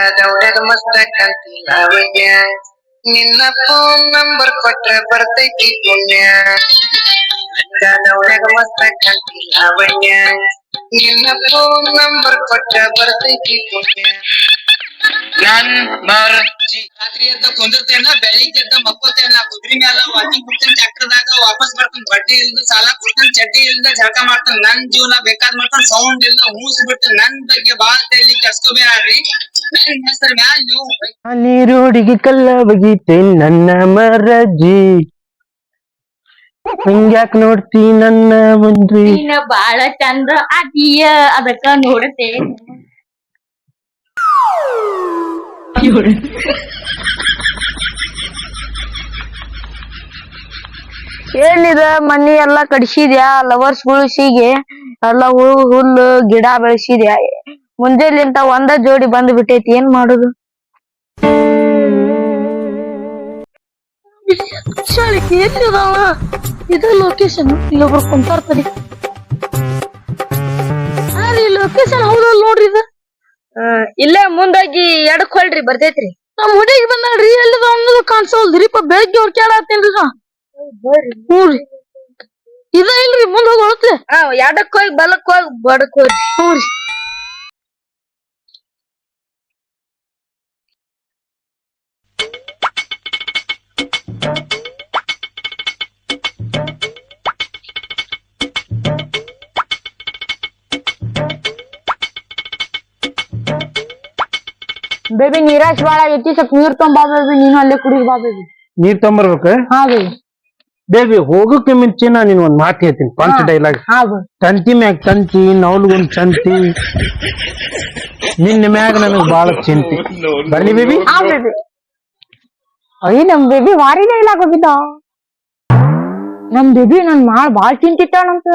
ಮಸ್ತ ಕಾಂತಿ ಲಾವಣ್ಯ ನಿನ್ನ ಫೋನ್ ನಂಬರ್ ಕೊಟ್ರ ಬರ್ತೈತಿ ಪುಣ್ಯ. ನಂಗಾದವ್ಯಾಗ ಮಸ್ತ ಕಾಂತಿ ಲಾವಣ್ಯ ನಿನ್ನ ಫೋನ್ ನಂಬರ್ ಕೊಟ್ರ ಬರ್ತೈತಿ ಪುಣ್ಯ. ನನ್ ಮರ್ಜಿ ರಾತ್ರಿ ಎದ್ದ ಕುಂದಿರ್ತೇನ ಬೆಳಿಗ್ಗೆ ಎದ್ದ ಮಕ್ಕೋತೇನ ಕುದ್ರಿ ಮ್ಯಾಲ ವಾಕಿಂಗ್ ಬಿಡ್ತೇನೆ ಚಕ್ರದಾಗ ವಾಪಸ್ ಬರ್ತೇನೆ ಬಡ್ಡಿ ಇಲ್ದ ಸಾಲ ಕೊಡ್ತೇನೆ ಚಡ್ಡಿ ಇಲ್ದ ಜಳಕ ಮಾಡ್ತೇನೆ ನನ್ ಜೀವನ ಬೇಕಾದ್ ಮಾಡ್ತಾನೆ ಸೌಂಡ್ ಇಲ್ದ ಹೂಸ್ ಬಿಡ್ತೇನೆ ನನ್ ಬಗ್ಗೆ ಬಾಳ ತೆಲಿಕ್ಕೆ ಅಷ್ಟು ಅಲ್ಲಿ ರೋಡಿಗೆ ಕಲ್ಲ ಬಗೀತೆ ನನ್ನ ಮರಜಿ. ಹಿಂಗ್ಯಾಕ್ ನೋಡ್ತಿ ನನ್ನ ಮುಂದ್ರಿ? ನೀನ ಬಾಳ ಚಂದ ಅದೀಯ ಅದಕ್ಕ ನೋಡತೆ ಏನಿದ ಮನಿ ಎಲ್ಲಾ ಕಡಿಸಿದ್ಯಾ ಲವರ್ಸ್ ಗುಳಿಸಿಗೆ ಎಲ್ಲ ಹುಳು ಹುಲ್ಲು ಗಿಡ ಬೆಳೆಸಿದ್ಯಾ? ಮುಂಜಾನೆಲಿಂತ ಒಂದ ಜೋಡಿ ಬಂದ್ ಬಿಟ್ಟೈತಿ ಏನ್ ಮಾಡುದು? ಎಲ್ಲಿದಾವ ಇದು ಲೊಕೇಶನ್ ಇಲ್ಲೊಬ್ರು ಕುಂತಾರ ತಡಿ. ಈ ಲೊಕೇಶನ್ ಹೌದಲ್ ನೋಡ್ರಿ ಇದು. ಇಲ್ಲೇ ಮುಂದಾಗಿ ಎಡಕ್ ಹೊಳ್ರಿ ಬರ್ತೈತ್ರಿ. ನಮ್ ಹುಡುಗಿ ಬಂದಾಳ್ರಿ ಎಲ್ಲಿದ ಅನ್ನೋದು ಕಾಣಿಸೋಲ್ದ್ರಿಪ್ಪ ಬೆಳಗ್ಗೆ ಅವ್ರ ಕೇಳತ್ತೇನ್ರಿ ನಾ. ಹ್ಞೂ ರೀ ಇದ ಇಲ್ರಿ ಮುಂದ್ ಹೋಗಿ ಹೊಳತ್ಲೆ. ಎಡಕ್ ಹೋಗಿ ಬಲಕ್ ಹೋಗಿ ಬಡಕ್ ಹೋಗಿ ಹ್ಞೂ ರೀ ಬೇಬಿ ನೀರಾಶ್ ಬಾಳ ಆಗೈತಿ. ಸ್ವಲ್ಪ ನೀರ್ ತೊಂಬಾ ಬೇಬಿ ನೀನು ಅಲ್ಲೇ ಕುಡಿದ್ ಬಾ ಬೇಬಿ. ನೀರ್ ತೊಂಬರ್ಬೇಕ? ಹಾ ಬೇಬಿ. ಬೇಬಿ ಹೋಗಕ್ಕೆ ಮುಂಚೆ ನಾ ನಿನ್ ಒಂದ್ ಮಾತು ಹೇಳ್ತೀನಿ. ಪಂಚ್ ಡೈಲಾಗ್ ಹಾ ಬೇಬಿ ತಂತಿ ಮ್ಯಾಗ ತಂತಿ ನವಲ್ಗೊಂದ್ ಚಂತಿ ನಿನ್ನ ಮ್ಯಾಗ ನನಗ್ ಬಾಳ ಚಿಂತಿ. ಬರ್ಲಿ ಬೇಬಿ? ಹಾ ಬೇಬಿ. ಅಯ್ಯ ನಮ್ ಬೇಬಿ ವಾರಿನೇ ಇಲ್ಲ ಹೋಗಿದ್ದ ನಮ್ ಬೇಬಿ ನನ್ ಬಾಳ ಬಾಳ್ ಚಿಂತಿತ್ತಾಳಂತ.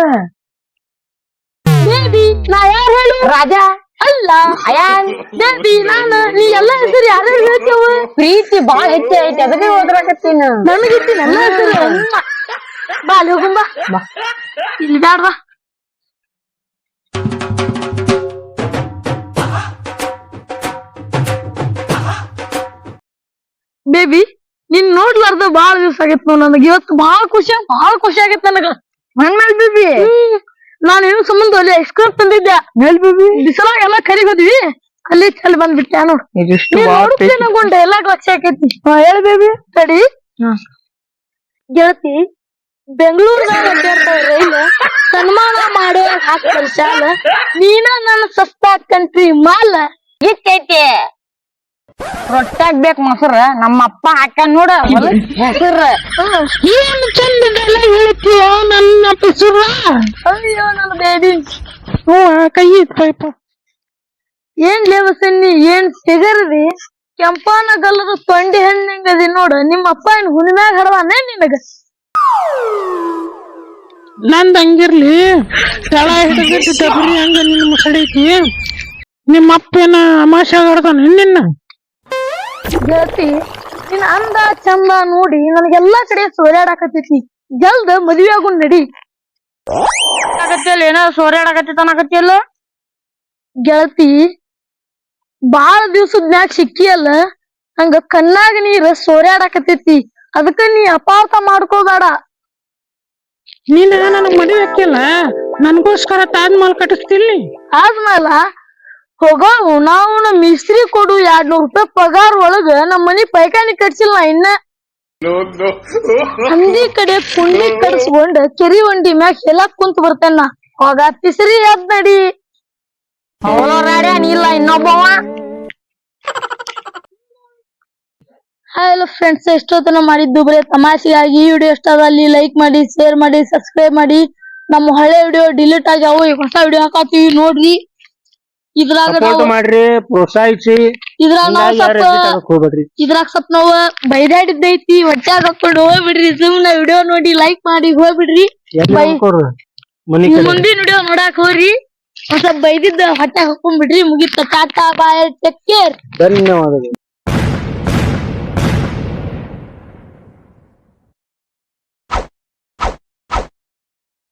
ಬೇಬಿ ನಾ ಯಾರು ಹೇಳು? ರಾಜ ಅಲ್ಲ ಅಯಾನ್ ನಾನು ನೀ ಎಲ್ಲ ಹೆಸರು ಯಾರು ಹೇಳ್ತೇವ? ಪ್ರೀತಿ ಬಾಳ ಹೆಚ್ಚೆ ಐತಿ ಅದಕ್ಕೆ ಓದ್ರಾಕತ್ತೀನಿ ನನಗೆ ಎಲ್ಲ ಹೆಸರು ಬಾ ಅಲ್ಲಿ ಹೋಗುಂಬ ಬಾ. ಇಲ್ಲಿ ಬ್ಯಾಡ ಬಾ. ಬೇಬಿ ನಿನ್ ನೋಡ್ಲಾರ್ದ ಬಾಳ ದಿವಸ ಆಗೈತ್ ನೋಡ್ ನನಗೆ ಇವತ್ತು ಬಾಳ ಖುಷಿ ಬಾಳ ಖುಷಿ ಆಗೈತ್ ನನಗ. ಬೇಬಿ? ನಾನು ಏನು ಸಂಬಂಧ ಅಲ್ಲಿ ಐಸ್ ಕ್ರೀಮ್ ತಂದಿದ್ದೆ. ಮೇಲ್ ಬೇಬಿ ಬಿಸಲಾಗ ಎಲ್ಲ ಕರಿಗ್ ಹೋದ್ವಿ ಅಲ್ಲಿ ಚೆಲ್ ಬಂದ್ಬಿಟ್ಟೆ ನೋಡು. ಇದಿಷ್ಟು ನೀನ್ ಬಾಳ ನೋಡಿದ್ಲೆ ನಂಗ್ ಒಂದ್ ಡೈಲಾಗ್ ಲಕ್ಷ ಆಕೈತಿ ಹಾ ಹೇಳ ಬೇಬಿ ತಡಿ. ಗೆಳತಿ ಬೆಂಗಳೂರಿನಾಗ ರೈಲ್ ಸನ್ಮಾನ ಮಾಡೋ ಹಾಕಿ ನೀನ ನನ್ನ ಸಸ್ತಾ ಕಂಟ್ರಿ ಮಾಲ್. ಇತ್ತೈತಿ ರೊಟ್ಟಾಗ್ ಬೇಕ್ ಮೊಸರ. ನಮ್ಮ ಅಪ್ಪ ಹಾಕ ನೋಡ ಮೊಸರ. ಏನು ಚಂದದೆಲ್ಲ ಹೇಳ್ತೀಯ ನನ್ನ ಪಿಸುರ ಅಯ್ಯೋ ನನ್ನ ಬೇಬಿ ಹ್ಞೂ ಕೈ ಇತ್ತಪ್ಪ ಏನ್ ಲೇವಸನ್ನಿ ಏನ್ ಸಿಗರ್ದಿ? ಕೆಂಪಾನ ಗಲ್ಲದ ತೊಂಡಿ ಹಣ್ಣಿಂಗದಿ ನೋಡ. ನಿಮ್ಮ ಅಪ್ಪ ಏನ್ ಹುಣ್ಮ್ಯಾಗ ಹಡವಾನೆ ನಿನಗ? ನಂದ್ ಹಂಗಿರ್ಲಿ. ತಳ ಹಿಡಿದಿಟ್ಟು ಡಬರಿ ಹಂಗ ನಿನ್ನ ಮುಸಡೈತಿ ನಿಮ್ಮ ಅಪ್ಪ ಏನ ಅಮಾಶೆ ಆಡ್ತಾನ ನಿನ್ನ? ಗೆಳತಿ ನಿನ್ ಅಂದ ಚಂದ ನೋಡಿ ನನಗೆಲ್ಲಾ ಕಡೆ ಸೋರ್ಯಾಡಕತ್ತೈತಿ. ಜಲ್ದ ಮದ್ವಿ ಆಗು ನಡಿ. ಆಗತ್ತಿಲ್ಲ ಏನೋ ಸೋರ್ಯಾಡಕತ್ತೈತ ಅನ್ನಕತ್ತಿಲ್ಲ ಗೆಳತಿ ಬಾಳ ದಿವ್ಸದ ಮ್ಯಾಗ ಸಿಕ್ಕಿಯಲ್ಲ ಹಂಗ ಕಣ್ಣಾಗ ನೀರ್ ಸೋರ್ಯಾಡಕತ್ತೈತಿ. ಅದಕ್ಕ ನೀ ಅಪಾರ್ಥ ಮಾಡ್ಕೋಬೇಡ. ನೀನ ನನಗ್ ಮದುವೆ ಹಾಕಿಲ್ಲ ನನ್ಗೋಸ್ಕರ ತಾಜ್ಮಹಲ್ ಕಟ್ಟಿಸ್ತಿಲ್ಲ ಕಟ್ಟಿಸ್ತಿಲ್ಲಿ ಆದ್ಮೇಲ ಹೋಗೋ ನಾವು ನಮ್ಮ ಮಿಸ್ತ್ರಿ ಕೊಡು ಎರಡ್ ನೂರ್ ರೂಪಾಯಿ ಪಗಾರ ಒಳಗ ನಮ್ ಮನಿ ಪೈಖಾನಿ ಕಟ್ಸಿಲ್ಲ ಇನ್ನ. ಹಂದಿ ಕಡೆ ಕುಂಡಿ ಕಡ್ಸ್ಕೊಂಡ್ ಕೆರಿ ಒಂಡಿ ಮ್ಯಾಗ ಹೇಳಕ್ ಕುಂತ ಬರ್ತೇನ. ಹೋಗ ತಿಸರಿ ಎದ್ ನಡಿ. ಇಲ್ಲ ಇನ್ನೊಬ್ಬವ. ಹಲೋ ಫ್ರೆಂಡ್ಸ್ ಎಷ್ಟೊತ್ತನ ಮಾಡಿದ್ದು ಬರೀ ತಮಾಷೆಗಾಗಿ ಈ ವಿಡಿಯೋ ಇಷ್ಟ ಅಲ್ಲಿ ಲೈಕ್ ಮಾಡಿ ಶೇರ್ ಮಾಡಿ ಸಬ್ಸ್ಕ್ರೈಬ್ ಮಾಡಿ. ನಮ್ಮ ಹಳೆ ವಿಡಿಯೋ ಡಿಲೀಟ್ ಆಗ್ಯಾವು ಈಗ ಹೊಸ ವಿಡಿಯೋ ಹಾಕತ್ತೀವಿ ನೋಡ್ರಿ. ಇದ್ರಾಗ ಸಪೋರ್ಟ್ ನಾವು ಮಾಡ್ರಿ ಪ್ರೋತ್ಸಾಹಿಸಿ. ಇದ್ರಾಗ ನಾವು ಹಿಂಗಾಗಿ ಯಾರು ಸ್ವಲ್ಪ ಆಗಕ್ ಹೋಗ್ಬೇಡ್ರಿ. ಇದ್ರಾಗ ಸ್ವಲ್ಪ ನಾವು ಬೈದಾಡಿದ್ದೈತಿ ಹೊಟ್ಯಾಗ ಹಾಕೊಂಡು ಹೋಗ್ಬಿಡ್ರಿ. ಸುಮ್ನ ವಿಡಿಯೋ ನೋಡಿ ಲೈಕ್ ಮಾಡಿ ಹೋಗ್ಬಿಡ್ರಿ. ಎಲ್ಲಿ ಬೈ. ಮನಿ ಕಡೆ. ಮುಂದಿನ ವಿಡಿಯೋ ನೋಡಾಕ್ ಹೋಗ್ರಿ. ಒಂದ್ ಸ್ವಲ್ಪ ಬೈದಿದ್ದ ಹೊಟ್ಯಾಗ ಹಾಕೊಂಡ್ಬಿಡ್ರಿ ಮುಗಿತ. ಟಾಟಾ ಬಾಯ್ ಟೇಕ್ ಕೇರ್ ಧನ್ಯವಾದಗಳು.